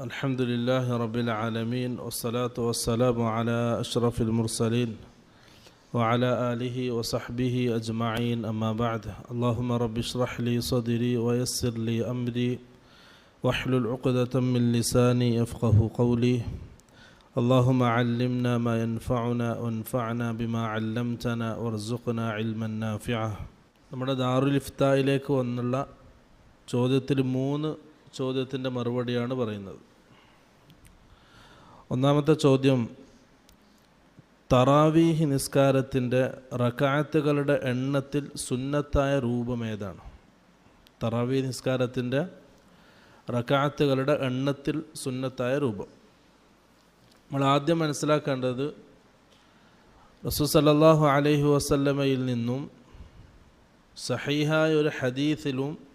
الحمد لله رب العالمين والصلاة والسلام على أشرف المرسلين وعلى آله وصحبه أجمعين أما بعد اللهم رب اشرح لي صدري ويسر لي أمري واحلل عقدة من لساني يفقه قولي اللهم علمنا ما ينفعنا وانفعنا بما علمتنا وارزقنا علما نافعا നമ്മുടെ ദാറുൽ ഇഫ്തായിലേക്ക് വന്നുള്ള ചോദ്യത്തിൽ മൂന്ന് ചോദ്യത്തിന്റെ മറുപടിയാണ് പറയുന്നത്. ഒന്നാമത്തെ ചോദ്യം തറാവീഹി നിസ്കാരത്തിന്റെ റക്കാത്തുകളുടെ എണ്ണത്തിൽ സുന്നത്തായ രൂപം ഏതാണ്? തറാവീ നിസ്കാരത്തിന്റെ റക്കാത്തുകളുടെ എണ്ണത്തിൽ സുന്നത്തായ രൂപം. നമ്മൾ ആദ്യം മനസ്സിലാക്കേണ്ടത് റസൂ സല്ലല്ലാഹു അലൈഹി വസല്ലമയിൽ നിന്നും സഹീഹായ ഒരു ഹദീസിലും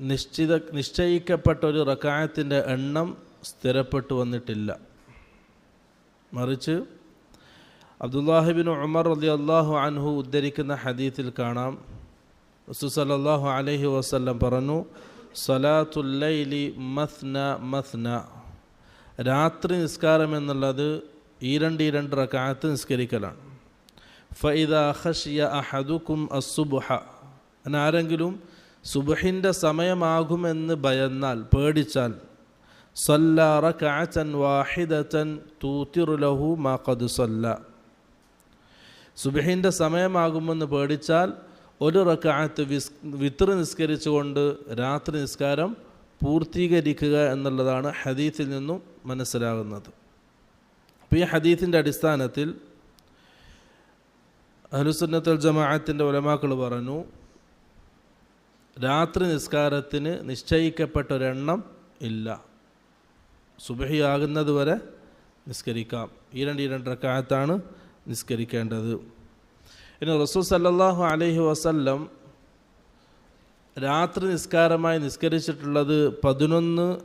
നിശ്ചിത നിശ്ചയിക്കപ്പെട്ട ഒരു റക്കായത്തിന്റെ എണ്ണം സ്ഥിരപ്പെട്ടു വന്നിട്ടില്ല. മറിച്ച് അബ്ദുല്ലാഹിബിൻ ഉമർ അലി അള്ളാഹു അൻഹു ഉദ്ധരിക്കുന്ന ഹദീത്തിൽ കാണാം. റസൂസല്ലാഹു അലഹി വസല്ലം പറഞ്ഞു സലാത്തുല്ലൈലി മസ്ന മസ്ന. രാത്രി നിസ്കാരം എന്നുള്ളത് ഈ രണ്ട് ഈ രണ്ട് റക്കായത്ത് നിസ്കരിക്കലാണ്. ഫൈദ ഹഷിയ അഹദുക്കും അസുബുഹ ആരെങ്കിലും സുബഹിന്റെ സമയമാകുമെന്ന് ഭയന്നാൽ പേടിച്ചാൽ സല്ല കാച്ചൻ വാഹിദതൻ തൂത്തിറുലഹു ലഹു മാ ഖദ് സല്ല. സുബഹിന്റെ സമയമാകുമെന്ന് പേടിച്ചാൽ ഒരു റക്കാത്ത് വിസ് വിത്ര നിസ്കരിച്ചുകൊണ്ട് രാത്രി നിസ്കാരം പൂർത്തീകരിക്കുക എന്നുള്ളതാണ് ഹദീത്തിൽ നിന്നും മനസ്സിലാകുന്നത്. അപ്പോൾ ഈ ഹദീത്തിന്റെ അടിസ്ഥാനത്തിൽ അനുസന്നത്തൽ ജമാഅത്തിന്റെ ഉലമാക്കൾ പറഞ്ഞു രാത്രി നിസ്കാരത്തിന് നിശ്ചയിക്കപ്പെട്ട ഒരെണ്ണം ഇല്ല. സുബഹിയാകുന്നത് വരെ നിസ്കരിക്കാം. ഈ രണ്ട് ഈ രണ്ട് നിസ്കരിക്കേണ്ടത്. ഇനി റസൂൽ സല്ലാഹു അലഹി വസല്ലം രാത്രി നിസ്കാരമായി നിസ്കരിച്ചിട്ടുള്ളത് പതിനൊന്ന്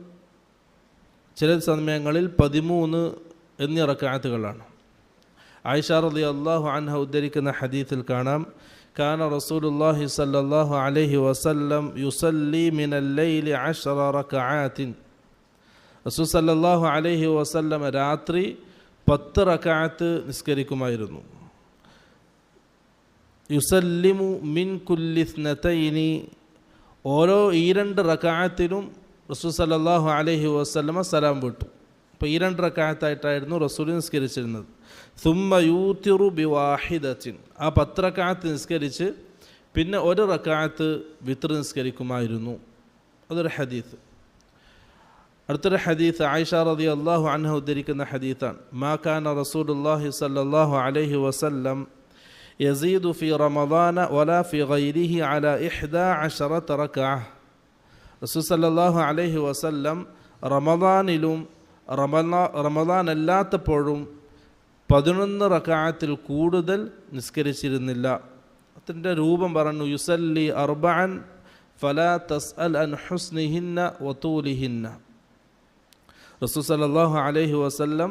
ചില സമയങ്ങളിൽ പതിമൂന്ന് എന്നീ റക്കായത്തുകളാണ്. ആയിഷ അലി അള്ളാഹു അൻഹ ഉദ്ധരിക്കുന്ന ഹദീത്തിൽ കാണാം كان رسول الله صلى الله عليه وسلم يصلي من الليل عشر ركعات റസൂൽ സല്ലല്ലാഹു അലൈഹി വസല്ലം രാത്രി പത്ത് റക്കാത്ത് നിസ്കരിക്കുമായിരുന്നു യുസല്ലിമു മിൻ കുല്ലിസ്നതൈനി ഓരോ ഈ രണ്ട് റക്കാത്തിലും റസൂൽ സല്ലല്ലാഹു അലൈഹി വസല്ലമ സലാം വിട്ടു അപ്പോൾ ഈ രണ്ട് റക്കാത്തായിട്ടായിരുന്നു റസൂൽ നിസ്കരിച്ചിരുന്നത്. സുമ്മ യൂത്തിറു ബി വാഹിദത്തിൻ ആ പത്ത് നിസ്കരിച്ച് പിന്നെ ഒരു റക്കാത്ത് വിത്ര നിസ്കരിക്കുമായിരുന്നു. അതൊരു ഹദീസ്. അടുത്തൊരു ഹദീസ് ആയിഷ റതി അള്ളാഹു അൻഹ ഉദ്ധരിക്കുന്ന ഹദീത്താണ് മാ റസൂൽ റസൂലുല്ലാഹി സല്ലാഹു അലൈഹി വസല്ലം യസീദു ഫി റമദാന വലാ ഫി ഗൈരിഹി ഇഹ്ദ അഷറത്ത് റക്അഹ റസൂൽ സല്ലല്ലാഹു അലൈഹി വസല്ലം റമദാനിലും റമദാ റമദാൻ അല്ലാത്തപ്പോഴും പതിനൊന്ന് റക്കായത്തിൽ കൂടുതൽ നിസ്കരിച്ചിരുന്നില്ല. അതിന്റെ രൂപം പറഞ്ഞു യുസല്ലി അർബഅൻ ഫല തസ് അൽ അൻ ഹുസ്നിഹിന്ന വത്തൂലിഹിന്ന റസൂ സലാഹു അലൈഹി വസല്ലം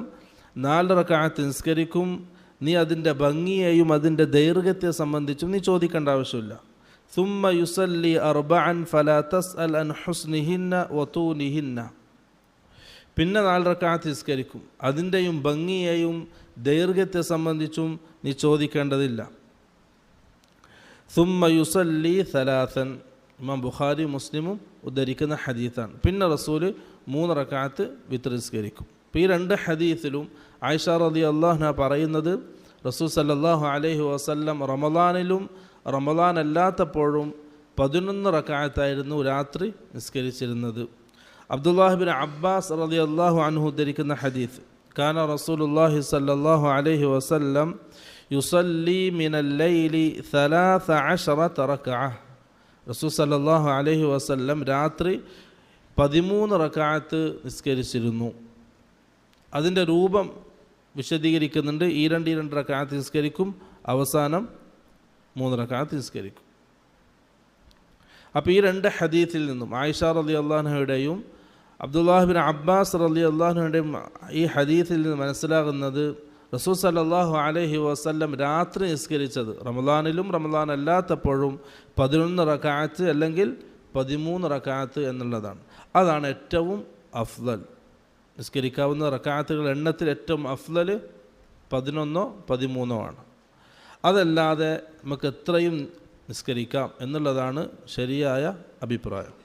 നാല് റക്കായത്ത് നിസ്കരിക്കും നീ അതിന്റെ ഭംഗിയെയും അതിന്റെ ദൈർഘ്യത്തെ സംബന്ധിച്ചും നീ ചോദിക്കേണ്ട ആവശ്യമില്ല. സുമ്മ യുസല്ലി അർബഅൻ ഫല തസ് അൽ അൻ ഹുസ്നിഹിന്ന വത്തൂലിഹിന്ന പിന്നെ നാല് റക്കാത്ത് നിസ്കരിക്കും. അതിന്റെയും ഭംഗിയെയും ദൈർഘ്യത്തെ സംബന്ധിച്ചും നീ ചോദിക്കേണ്ടതില്ല. സുമ്മ യുസല്ലി സലാസൻ. ഇമാം ബുഖാരി മുസ്ലിമും ഉദ്ധരിക്കുന്ന ഹദീസാണ്. പിന്നെ റസൂൽ മൂന്ന് റക്കാത്ത് വിത്രസ്കരിക്കും അപ്പോൾ ഈ രണ്ട് ഹദീസിലും ആയിഷ റതി അള്ളാഹ്ന പറയുന്നത് റസൂൽ സല്ലാഹു അലഹി വസല്ലം റമദാനിലും റമദാൻ അല്ലാത്തപ്പോഴും പതിനൊന്ന് റക്കായത്തായിരുന്നു രാത്രി നിസ്കരിച്ചിരുന്നത്. അബ്ദുല്ലാഹിബിൻ അബ്ബാസ് അലി അള്ളാഹു അൻഹു ഉദ്ധരിക്കുന്ന ഹദീസ്. കാന റസൂലുല്ലാഹി സല്ലാഹു അലൈഹി വസല്ലം യുസല്ലി മിനല്ലൈലി സലാസ അഷറത്ത് റക്അഹ റസൂൽ സല്ലാഹു അലൈഹി വസല്ലം രാത്രി പതിമൂന്ന് റക്കാത്ത് നിസ്കരിച്ചിരുന്നു. അതിന്റെ രൂപം വിശദീകരിക്കുന്നുണ്ട്. ഈ രണ്ട് ഈ രണ്ട് റക്കാത്ത് നിസ്കരിക്കും അവസാനം മൂന്ന് റക്കാത്ത് നിസ്കരിക്കും. അപ്പോൾ ഈ രണ്ട് ഹദീത്തിൽ നിന്നും ആയിഷ റലി അള്ളാഹുയുടെയും അബ്ദുല്ലാഹിബിൻ അബ്ബാസ് റലി അള്ളാഹുവിന്റെ ഈ ഹദീത്തിൽ നിന്ന് മനസ്സിലാകുന്നത് റസൂൽ സല്ലല്ലാഹു അലഹി വസ്ല്ലം രാത്രി നിസ്കരിച്ചത്. റമദാനിലും റമദാൻ അല്ലാത്തപ്പോഴും പതിനൊന്ന് റക്കാത്ത് അല്ലെങ്കിൽ പതിമൂന്ന് റക്കാത്ത് എന്നുള്ളതാണ്. അതാണ് ഏറ്റവും അഫ്ദൽ. നിസ്കരിക്കാവുന്ന റക്കാത്തുകൾ എണ്ണത്തിൽ ഏറ്റവും അഫ്ദൽ പതിനൊന്നോ പതിമൂന്നോ ആണ്. അതല്ലാതെ നമുക്ക് എത്രയും നിസ്കരിക്കാം എന്നുള്ളതാണ് ശരിയായ അഭിപ്രായം.